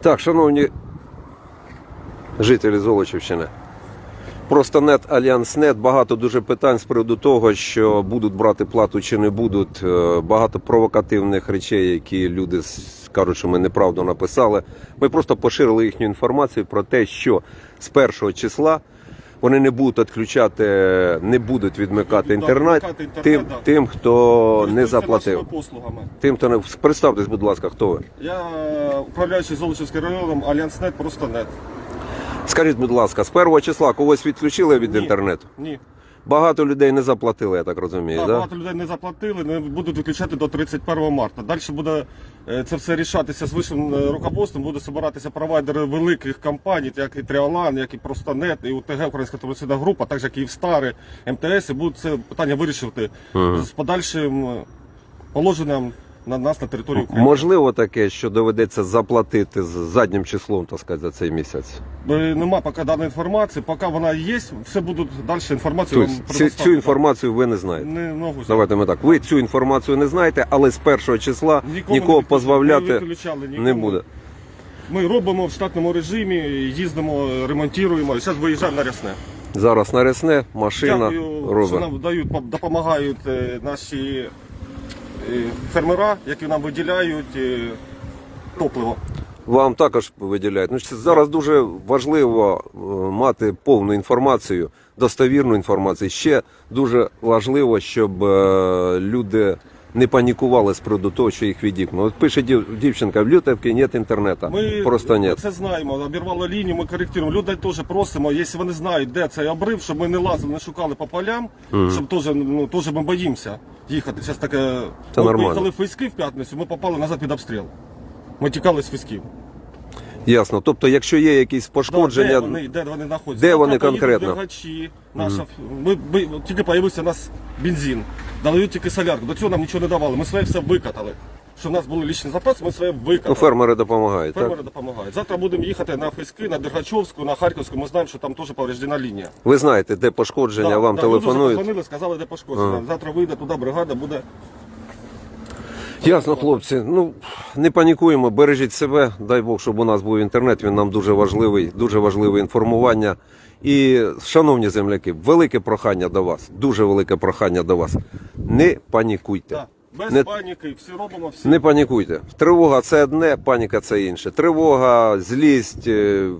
Так, шановні жителі Золочівщини. Просто нет, Альянснет. Багато дуже питань з приводу того, що будуть брати плату чи не будуть. Е, Багато провокативних речей, які люди кажуть, що ми неправду написали. Ми просто поширили їхню інформацію про те, що з першого числа вони не будуть відключати, не будуть відмикати інтернет, відмикати інтернет, тим, да. тим, хто не заплатив. послугами. Тим, хто не представтесь, будь ласка, хто ви? Я е, управляючий Золочівським районом, Альянснет, просто нет. Скажіть, будь ласка, з першого числа когось відключили від Ні. інтернету? Ні. Багато людей не заплатили, я так розумію, Так, да? багато людей не заплатили, не будуть виключати до 31 марта. Далі буде е, це все рішатися з вищим е, руководством, буде збиратися провайдери великих компаній, як і Тріолан, як і Простонет, і УТГ, Українська телевізійна група, так же як і Стари, МТС, і будуть це питання вирішувати з подальшим е, положенням на нас на території України. Можливо таке, що доведеться заплатити з заднім числом, так сказати, за цей місяць. Е, Нема поки даної інформації, поки вона є, все будуть далі інформацію Тобто вам цю, цю інформацію ви не знаєте. Не ногу. Давайте ми так. Ви цю інформацію не знаєте, але з першого числа Нікому нікого не позбавляти не виключали, не нікому. буде. Ми робимо в штатному режимі, їздимо, ремонтуємо. Зараз виїжджаємо на рясне. Зараз на рясне машина Дякую, що робить. нам дають, допомагають е, наші фермера, які нам виділяють е, топливо. Вам також виділяють. Ну, зараз дуже важливо е, мати повну інформацію, достовірну інформацію. Ще дуже важливо, щоб е, люди не панікували з приводу того, що їх відікнули. От пише дівчинка, в Лютовці нет інтернету. Ми Просто нет. це знаємо. Обірвали лінію, ми коректуємо. Людей теж просимо, якщо вони знають, де цей обрив, щоб ми не лазили, не шукали по полям, щоб теж, ну, теж ми боїмося їхати. Зараз таке Це ми нормально. поїхали в Фейськи в п'ятницю, ми попали назад під обстріл. Ми тікали з Фейськів. Ясно. Тобто, якщо є якісь Да, пошкодження, де вони, де вони знаходяться? Де вони конкретно? Двигачі, наша, ми, ми, тільки з'явився у нас бензин, дали тільки солярку. До цього нам нічого не давали. Ми своє все викатали. Що в нас були лічні запаси, ми своє ну, фермери допомагають. Так? Фермери допомагають. Завтра будемо їхати на Фейськи, на Дергачовську, на Харківську. Ми знаємо, що там теж повреждена лінія. Ви знаєте, де пошкодження, Да, вам да, телефонують. Позвонили, сказали, де пошкоджено. Завтра вийде туди бригада, буде. Ясно, хлопці. Ну не панікуємо, бережіть себе. Дай Бог, щоб у нас був інтернет. Він нам дуже важливий, дуже важливе інформування. І, шановні земляки, велике прохання до вас, дуже велике прохання до вас. Не панікуйте. Без Не- паніки, всі робимо, всі. Не панікуйте. Тривога це одне, паніка це інше. Тривога, злість. е,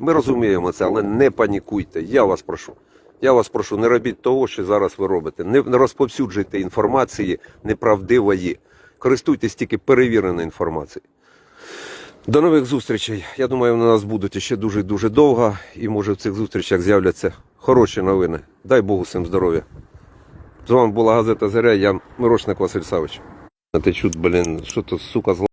Ми розуміємо це, але не панікуйте. Я вас прошу. Я вас прошу, не робіть того, що зараз ви робите. Не не розповсюджуйте інформації неправдивої. Користуйтесь тільки перевіреною інформацією. До нових зустрічей. Я думаю, вони у нас будуть ще дуже дуже довго, і може в цих зустрічах з'являться хороші новини. Дай Богу всім здоров'я. З вами була газета Заря, я Мирошник Василь Савич. Ти чут, блін, що то сука зла.